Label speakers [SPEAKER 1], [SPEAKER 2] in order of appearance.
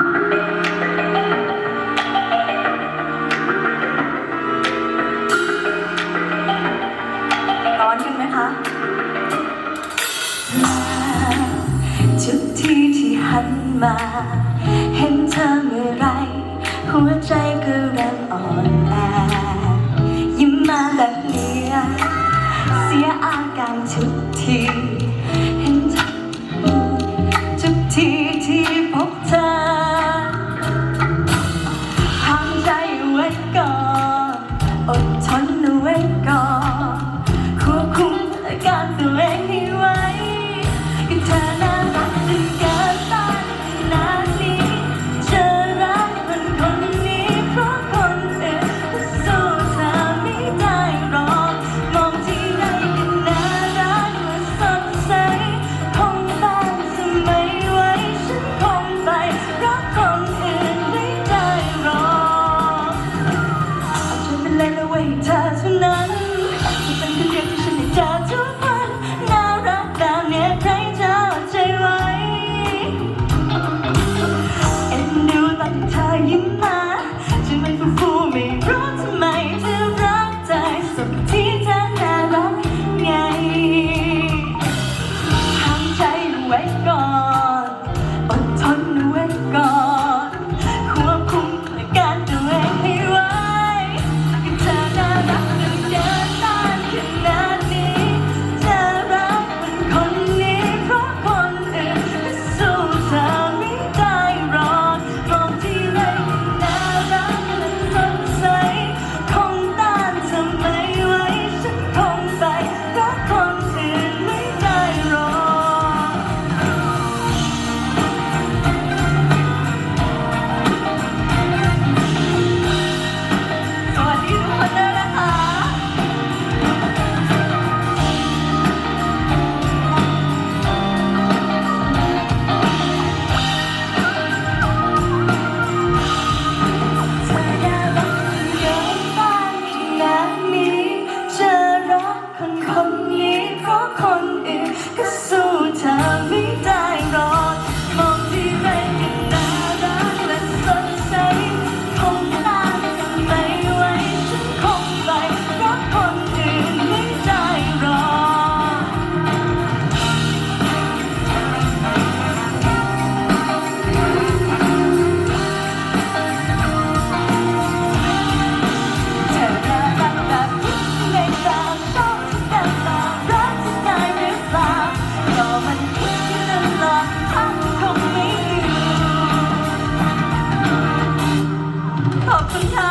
[SPEAKER 1] รอดูไหมคะทุกทีที่หันมา เห็นเธอเมื่อไร หัวใจก็เริ่อ่อนแอยิ้มมาแบบเนี้ยเสียอาการทุกที อดทนเอาไว้ก่อนควบคุมอาการตัวเองให้ brighter 你看